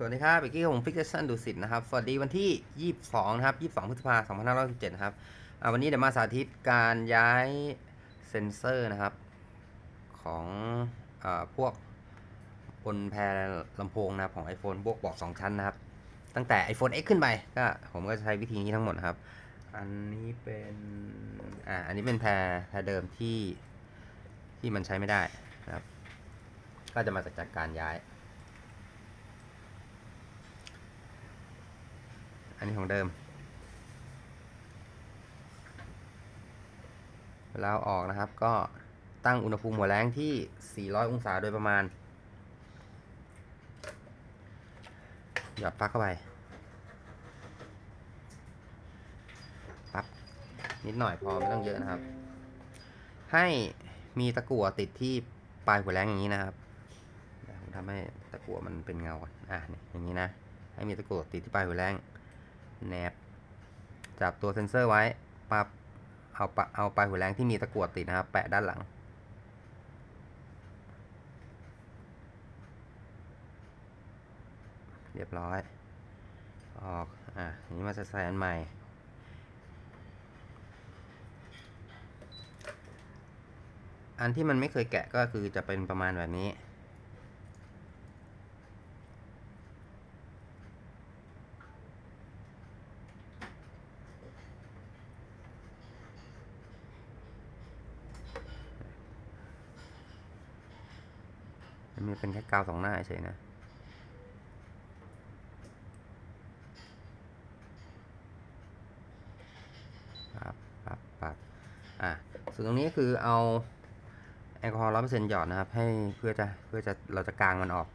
สวัสดีครับเบกกี้ผมฟิกเกชันดูสิตนะครับ สวัสดีวันที่ 22 นะครับ 22 พฤษภาคม 2567 นะครับอ่าวันนี้เดี๋ยวมาสาธิตการย้ายเซนเซอร์นะครับ ของอพวกบนแพรลำโพงนะครับของ iPhone บวกบอก 2 ชั้นนะครับ ตั้งแต่ iPhone X ขึ้นไปก็ผมก็จะใช้วิธีนี้ทั้งหมดครับ อันนี้เป็นอ่าอันนี้เป็นแพรแพรเดิมที่ที่มันใช้ไม่ได้นะครับ ก็จะมาจากจากการย้าย อันนี้ของเดิม เวลาออกนะครับ ก็ตั้งอุณหภูมิหัวแรงที่ 400 องศาโดยประมาณ หยอดปลั๊กเข้าไปปั๊บนิดหน่อยพอไม่ต้องเยอะนะครับ ให้มีตะกั่วติดที่ปลายหัวแรงอย่างนี้นะครับผมทำให้ตะกั่วมันเป็นเงาก่อนอะนี่อย่างนี้นะ ให้มีตะกั่วติดที่ปลายหัวแรง แนบ จับตัวเซ็นเซอร์ไว้ปับเอาปะเอาปลายหัวแรงที่มีตะกั่วติดนะครับ แปะด้านหลัง เรียบร้อย ออก อะนี้มาใส่อันใหม่อันที่มันไม่เคยแกะก็คือจะเป็นประมาณแบบนี้ มันมีเป็นแค่กาวสองหน้าเฉยนะปับปับปับอะส่วนตรงนี้คือเอาแอลกอฮอล์ร้อยเปอร์เซ็นต์หยอดนะครับ ให้เพื่อจะเพื่อจะเราจะกางมันออก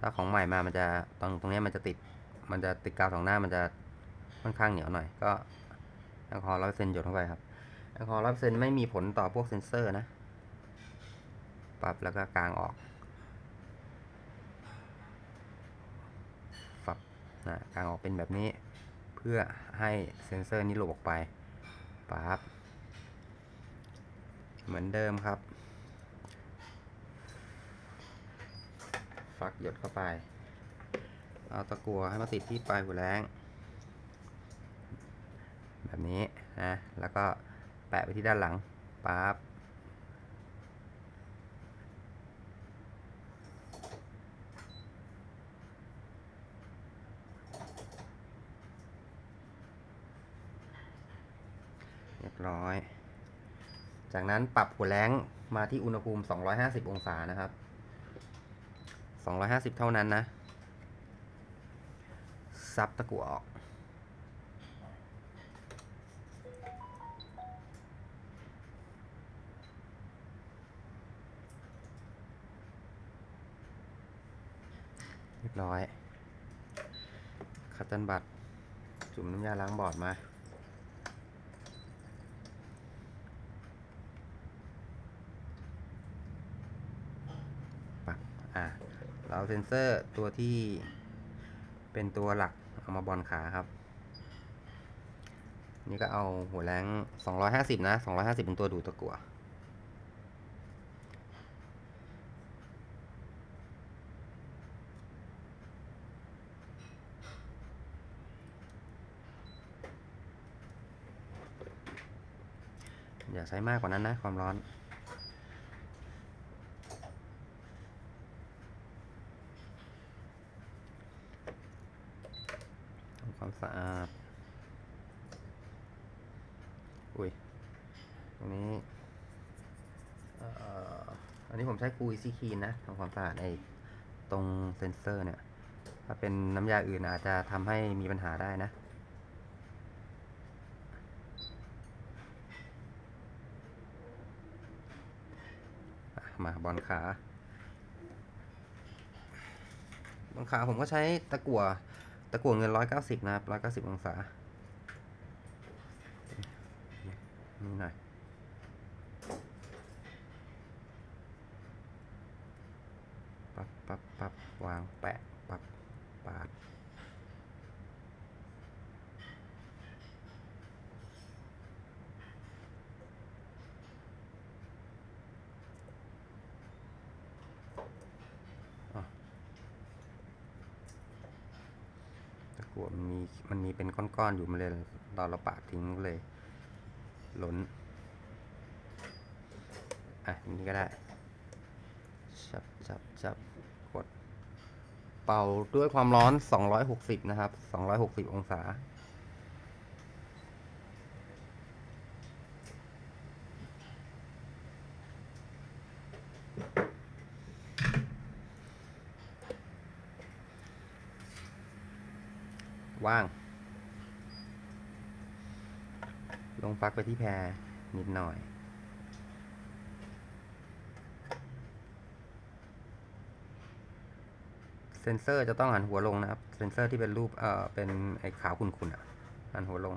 ถ้าของใหม่มามันจะตรงตรงนี้มันจะติดมันจะติดกาวสองหน้ามันจะค่อนข้างเหนียวหน่อย ก็แอลกอฮอล์ร้อยเปอร์เซ็นต์หยดเข้าไปครับแอลกอฮอล์ร้อยเปอร์เซ็นต์ไม่มีผลต่อพวกเซนเซอร์นะปรับแล้วก็กางออก ฝับ นะกางออกเป็นแบบนี้ เพื่อให้เซนเซอร์นี้หลุดออกไปปั๊บเหมือนเดิมครับ ฟักหยดเข้าไป เอาตะกัวให้มาติดที่ปลายหัวแรงแบบนี้นะแล้วก็แปะไปที่ด้านหลังปั๊บ ร้อย จากนั้นปรับหัวแรงมาที่อุณหภูมิ 250 องศานะครับ 250 เท่านั้นนะ ซับตะกั่วออก เรียบร้อย คัตเตันบัตจุ่มน้ำยาล้างบอร์ดมา ปักอะ เราเอาเซนเซอร์ตัวที่เป็นตัวหลักเอามาบอลขาครับ นี่ก็เอาหัวแรง 250 นะ 250 เป็นตัวดูตะกัวอย่าใช้มากกว่านั้นนะความร้อน ทำความ สะอาด อุ้ย ตรงนี้อันนี้ผมใช้กูซี่คีนนะทำความสะอาดไอ้ตรงเซนเซอร์เนี่ย ถ้าเป็นน้ำยาอื่นอาจจะทำให้มีปัญหาได้นะอะมาบอลขาบอลขาผมก็ใช้ตะกั่ว ตะกั่วเงินร้อยเก้าสิบนะครับร้อยเก้าสิบองศา นี่หน่อยปั๊บปั๊บปั๊บวางแปะ ปับปาดอะัวมันมีมันมีเป็นก้อนๆอยู่มาเลยตอนเราปาดทิ้งก็เลยหล้นอะนี้ก็ได้จับจับจับกด เป่าด้วยความร้อน 260 นะครับ 260 องศา ว่าง ลงปลักไปที่แพรนิดหน่อย เซนเซอร์จะต้องหันหัวลงนะครับ เซนเซอร์ที่เป็นรูป เอ่อ เป็นไอ้ขาวขุ่นๆอะ หันหัวลง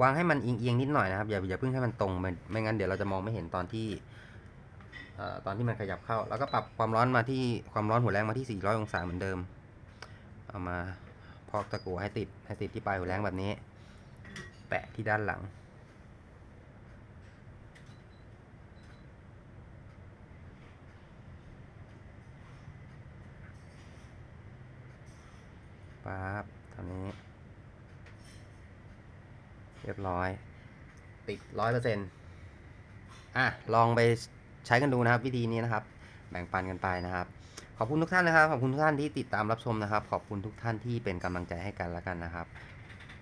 วางให้มันเอียงๆนิดหน่อยนะครับ อย่าอย่าเพิ่งให้มันตรงไม่ไม่งั้นเดี๋ยวเราจะมองไม่เห็นตอนที่เอ่อตอนที่มันขยับเข้า แล้วก็ปรับความร้อนมาที่ความร้อนหัวแรงมาที่ 400 องศาเหมือนเดิม เอามา อกตะกั่วให้ติดให้ติดที่ปลายหัวแรงแบบนี้ แปะที่ด้านหลัง ปั๊บตอนนี้ เรียบร้อย ติดร้อยเปอร์เซ็นต์อะ ลองไปใช้กันดูนะครับ วิธีนี้นะครับ แบ่งปันกันไปนะครับ ขอบคุณทุกท่านนะครับ ขอบคุณทุกท่านที่ติดตามรับชมนะครับ ขอบคุณทุกท่านที่เป็นกำลังใจให้กันแล้วกันนะครับ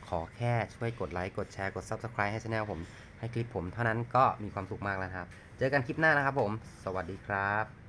ขอแค่ช่วยกดไลค์กดแชร์กด Subscribe ให้ช anel ผมให้คลิปผมเท่านั้นก็มีความสุขมากแล้วครับ เจอกันคลิปหน้านะครับผม สวัสดีครับ